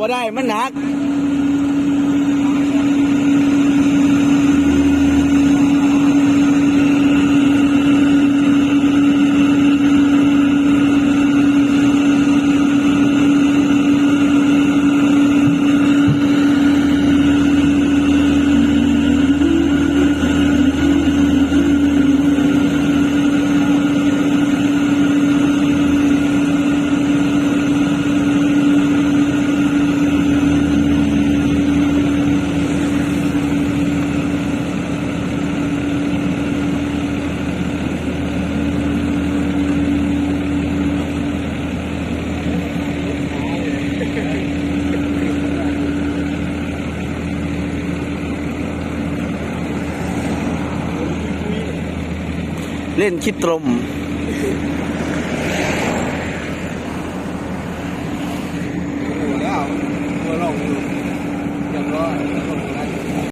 บ่ได้มันหนัก เล่นคิดตรม แล้วตัวลงอยู่เรียบร้อย